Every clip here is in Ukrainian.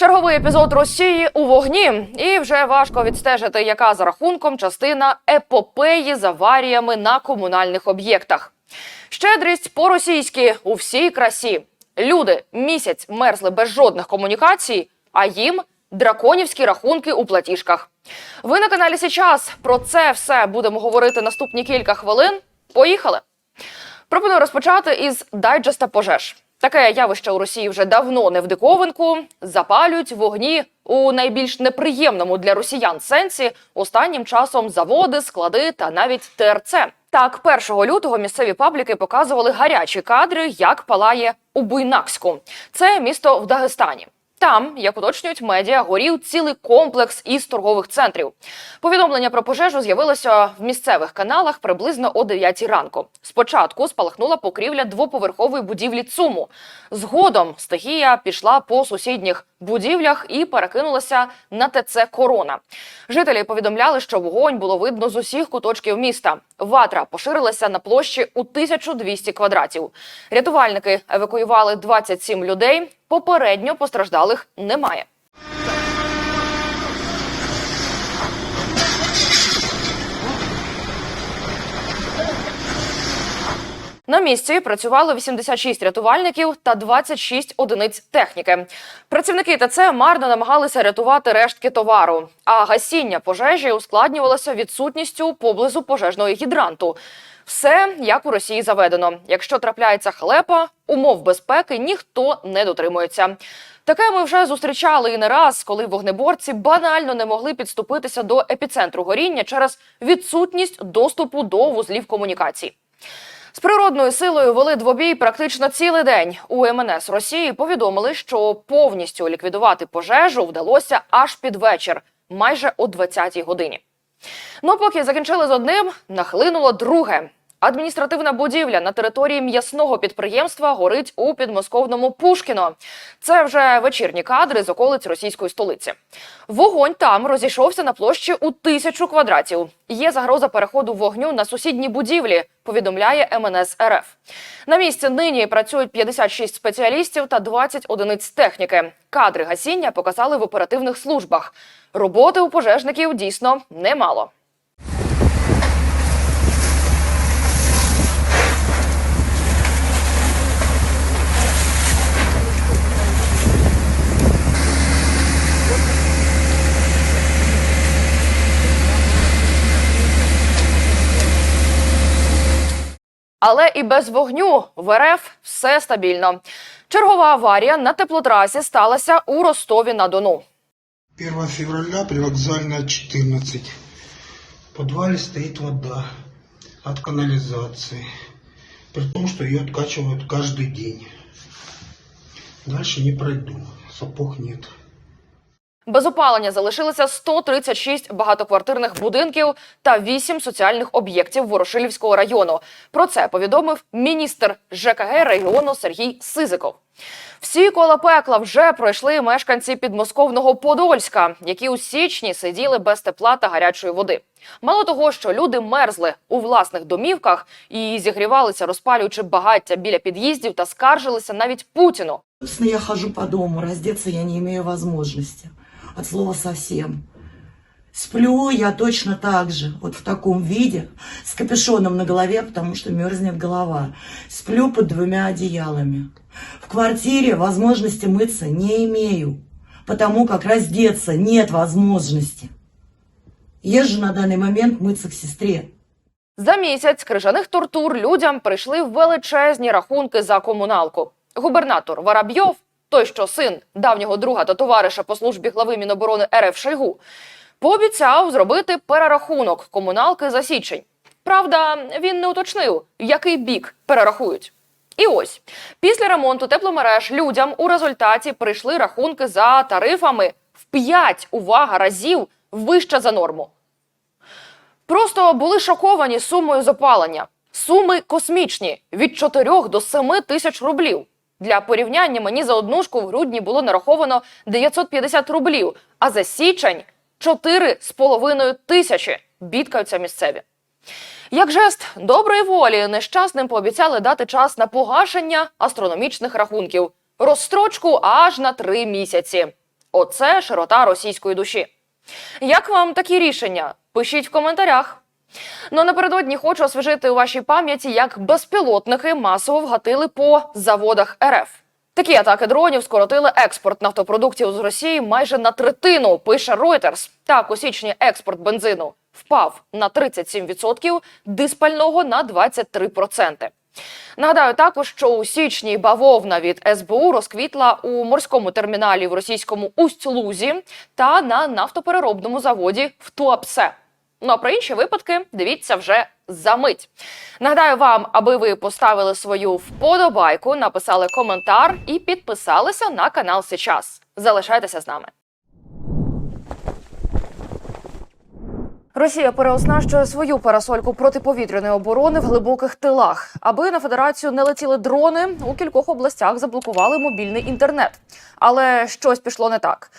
Черговий епізод Росії у вогні, і вже важко відстежити, яка за рахунком частина епопеї з аваріями на комунальних об'єктах. Щедрість по-російськи у всій красі. Люди місяць мерзли без жодних комунікацій, а їм драконівські рахунки у платіжках. Ви на каналі Січас. Про це все будемо говорити наступні кілька хвилин. Поїхали! Пропоную розпочати із дайджеста пожеж. Таке явище у Росії вже давно не в диковинку. Запалюють вогні у найбільш неприємному для росіян сенсі останнім часом заводи, склади та навіть ТРЦ. Так, 1 лютого місцеві пабліки показували гарячі кадри, як палає у Буйнакську. Це місто в Дагестані. Там, як уточнюють медіа, горів цілий комплекс із торгових центрів. Повідомлення про пожежу з'явилося в місцевих каналах приблизно о 9 ранку. Спочатку спалахнула покрівля двоповерхової будівлі ЦУМу. Згодом стихія пішла по сусідніх будівлях і перекинулася на ТЦ Корона. Жителі повідомляли, що вогонь було видно з усіх куточків міста. Ватра поширилася на площі у 1200 квадратів. Рятувальники евакуювали 27 людей. Попередньо постраждалих немає. На місці працювало 86 рятувальників та 26 одиниць техніки. Працівники ТЦ марно намагалися рятувати рештки товару, а гасіння пожежі ускладнювалося відсутністю поблизу пожежного гідранту. Все як у Росії заведено. Якщо трапляється халепа, умов безпеки ніхто не дотримується. Таке ми вже зустрічали і не раз, коли вогнеборці банально не могли підступитися до епіцентру горіння через відсутність доступу до вузлів комунікацій. З природною силою вели двобій практично цілий день. У МНС Росії повідомили, що повністю ліквідувати пожежу вдалося аж під вечір, майже о 20-й годині. Ну, поки закінчили з одним, нахлинуло друге. Адміністративна будівля на території м'ясного підприємства горить у підмосковному Пушкіно. Це вже вечірні кадри з околиць російської столиці. Вогонь там розійшовся на площі у тисячу квадратів. Є загроза переходу вогню на сусідні будівлі. Повідомляє МНС РФ. На місці нині працюють 56 спеціалістів та 20 одиниць техніки. Кадри гасіння показали в оперативних службах. Роботи у пожежників дійсно немало. Але і без вогню в РФ все стабільно. Чергова аварія на теплотрасі сталася у Ростові на Дону. 1 февраля, привокзальная 14. В подвале стоит вода от канализации. При том, что ее откачивают каждый день. Дальше не пройду. Сапог нет. Без опалення залишилося 136 багатоквартирних будинків та 8 соціальних об'єктів Ворошилівського району. Про це повідомив міністр ЖКГ регіону Сергій Сизиков. Всі кола пекла вже пройшли мешканці підмосковного Подольська, які у січні сиділи без тепла та гарячої води. Мало того, що люди мерзли у власних домівках і зігрівалися, розпалюючи багаття біля під'їздів та скаржилися навіть Путіну. Я хожу по дому, раздеться я не имею возможности От слова совсем. Сплю я точно так же, вот в таком виде, с капюшоном на голове, потому что мерзнет голова. Сплю под двумя одеялами. В квартире возможности мыться не имею, потому как раздеться нет возможности. Езжу на данный момент мыться к сестре. За місяць крижаних тортур людям прийшли величезні рахунки за комуналку. Губернатор Воробйов, той, що син давнього друга та товариша по службі глави Міноборони РФ Шойгу, пообіцяв зробити перерахунок комуналки за січень. Правда, він не уточнив, який бік перерахують. І ось після ремонту тепломереж людям у результаті прийшли рахунки за тарифами в 5, увага разів вище за норму. Просто були шоковані сумою запалення. Суми космічні від 4 до 7 тисяч рублів. Для порівняння мені за однушку в грудні було нараховано 950 рублів, а за січень 4,5 тисячі. Бідкаються місцеві. Як жест доброї волі, нещасним пообіцяли дати час на погашення астрономічних рахунків. Розстрочку аж на три місяці. Оце широта російської душі. Як вам такі рішення? Пишіть в коментарях. Ну напередодні хочу освіжити у вашій пам'яті, як безпілотники масово вгатили по заводах РФ. Такі атаки дронів скоротили експорт нафтопродуктів з Росії майже на третину. Пише Reuters. Так, у січні експорт бензину впав на 37%, диспального на 23%. Нагадаю також, що у січні бавовна від СБУ розквітла у морському терміналі в російському Усть-Лузі та на нафтопереробному заводі в Туапсе. Ну а про інші випадки дивіться вже за мить. Нагадаю вам, аби ви поставили свою вподобайку, написали коментар і підписалися на канал Сейчас. Залишайтеся з нами. Росія переоснащує свою парасольку протиповітряної оборони в глибоких тилах. Аби на федерацію не летіли дрони, у кількох областях заблокували мобільний інтернет. Але щось пішло не так.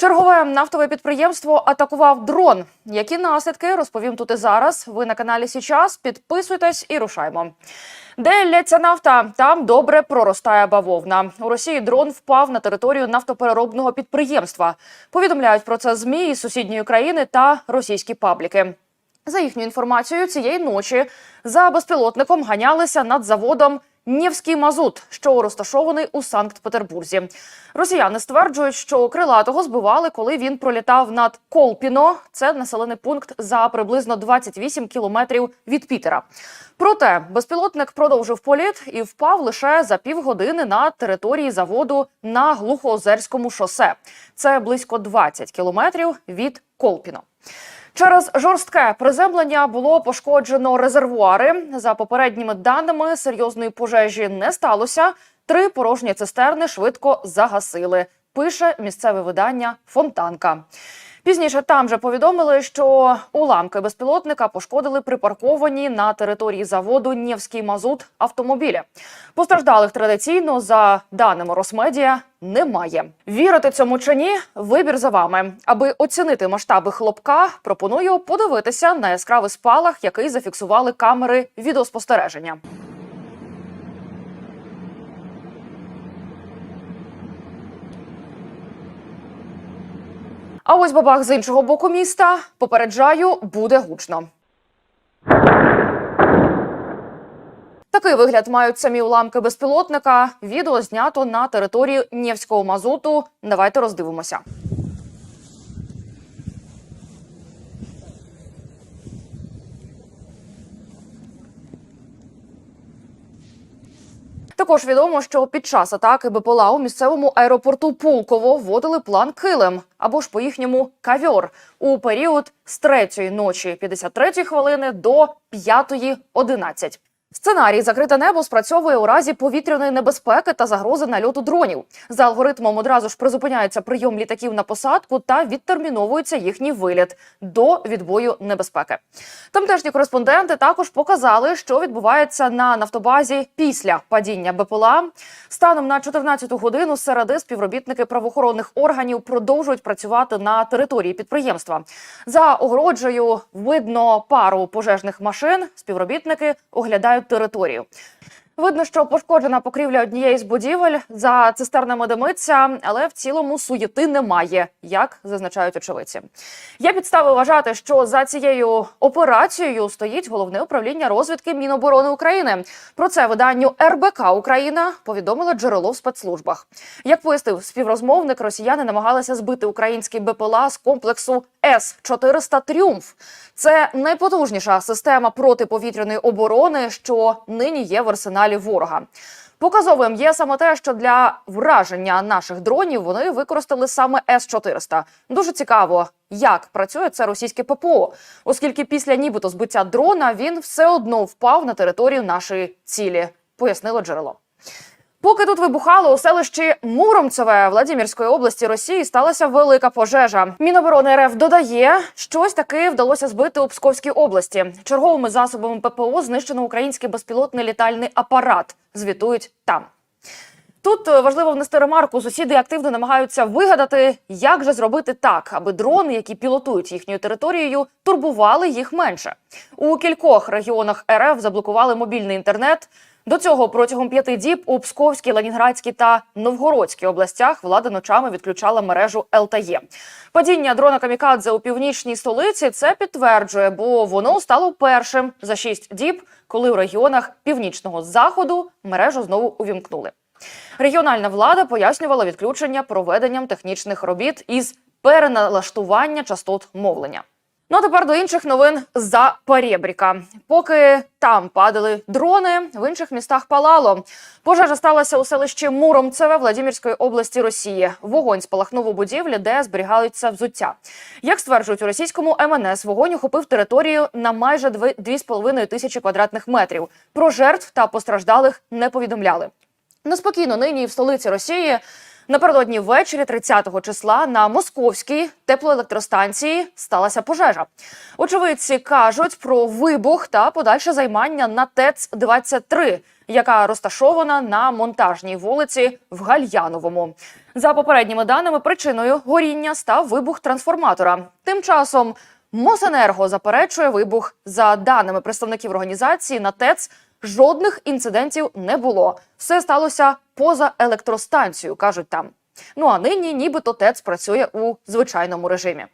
Чергове нафтове підприємство атакував дрон. Які наслідки розповім тут і зараз. Ви на каналі Січас. Підписуйтесь і рушаймо. Де лється нафта, там добре проростає бавовна. У Росії дрон впав на територію нафтопереробного підприємства. Повідомляють про це змі із сусідньої країни та російські пабліки. За їхньою інформацією, цієї ночі за безпілотником ганялися над заводом Нєвський Мазут, що розташований у Санкт-Петербурзі. Росіяни стверджують, що крилатого збивали, коли він пролітав над Колпіно. Це населений пункт за приблизно 28 кілометрів від Пітера. Проте безпілотник продовжив політ і впав лише за півгодини на території заводу на Глухоозерському шосе. Це близько 20 кілометрів від Колпіно. Через жорстке приземлення було пошкоджено резервуари. За попередніми даними, серйозної пожежі не сталося. Три порожні цистерни швидко загасили. Пише місцеве видання Фонтанка. Пізніше там же повідомили, що уламки безпілотника пошкодили припарковані на території заводу Нєвський мазут автомобілі. Постраждалих традиційно, за даними Росмедіа, немає. Вірити цьому чи ні? Вибір за вами. Аби оцінити масштаби хлопка, пропоную подивитися на яскравий спалах, який зафіксували камери відеоспостереження. А ось бабах з іншого боку міста. Попереджаю, буде гучно. Такий вигляд мають самі уламки безпілотника. Відео знято на території Нєвського мазуту. Давайте роздивимося. Також відомо, що під час атаки БПЛА у місцевому аеропорту Пулково вводили план Килим або ж по їхньому кавьор у період з 3 ночі 53 хвилини до 5.11. Сценарій закрите небо спрацьовує у разі повітряної небезпеки та загрози нальоту дронів. За алгоритмом одразу ж призупиняється прийом літаків на посадку та відтерміновується їхній виліт до відбою небезпеки. Тамтешні кореспонденти також показали, що відбувається на нафтобазі після падіння БПЛА. Станом на 14 годину середи співробітники правоохоронних органів продовжують працювати на території підприємства. За огороджею видно пару пожежних машин. Співробітники оглядають територію. Видно, що пошкоджена покрівля однієї з будівель за цистернами димиться, але в цілому суєти немає, як зазначають очевидці. Є підстави вважати, що за цією операцією стоїть головне управління розвідки Міноборони України. Про це виданню РБК Україна повідомило джерело в спецслужбах. Як пояснив співрозмовник, росіяни намагалися збити український БПЛА з комплексу С 400 Тріумф. Це найпотужніша система протиповітряної оборони, що нині є в арсеналі ворога. Показовим є саме те, що для враження наших дронів вони використали саме С-400. Дуже цікаво, як працює це російське ППО, оскільки після нібито збиття дрона він все одно впав на територію нашої цілі, пояснило джерело. Поки тут вибухало у селищі Муромцеве Владимирської області Росії сталася велика пожежа. Міноборони РФ додає, щось таки вдалося збити у Псковській області. Черговими засобами ППО знищено український безпілотний літальний апарат. Звітують там. Тут е, важливо внести ремарку. Сусіди активно намагаються вигадати, як же зробити так, аби дрони, які пілотують їхньою територією, турбували їх менше. У кількох регіонах РФ заблокували мобільний інтернет. До цього протягом п'яти діб у Псковській, Ленінградській та Новгородській областях влада ночами відключала мережу ЛТЕ. Падіння дрона Камікадзе у північній столиці це підтверджує, бо воно стало першим за шість діб, коли у регіонах північного заходу мережу знову увімкнули. Регіональна влада пояснювала відключення проведенням технічних робіт із переналаштування частот мовлення. Ну а тепер до інших новин за Перебріка. Поки там падали дрони, в інших містах палало. Пожежа сталася у селищі Муромцеве Владимирської області Росії. Вогонь спалахнув у будівлі, де зберігаються взуття. Як стверджують у російському МНС, вогонь охопив територію на майже 2,5 тисячі квадратних метрів. Про жертв та постраждалих не повідомляли. Неспокійно нині в столиці Росії. Напередодні ввечері 30-го числа на московській теплоелектростанції сталася пожежа. Очевидці кажуть про вибух та подальше займання на ТЕЦ 23 яка розташована на монтажній вулиці в Гальяновому. За попередніми даними, причиною горіння став вибух трансформатора. Тим часом Мосенерго заперечує вибух. За даними представників організації, на ТЕЦ жодних інцидентів не було. Все сталося поза електростанцією, кажуть там. Ну а нині нібито ТЕЦ працює у звичайному режимі.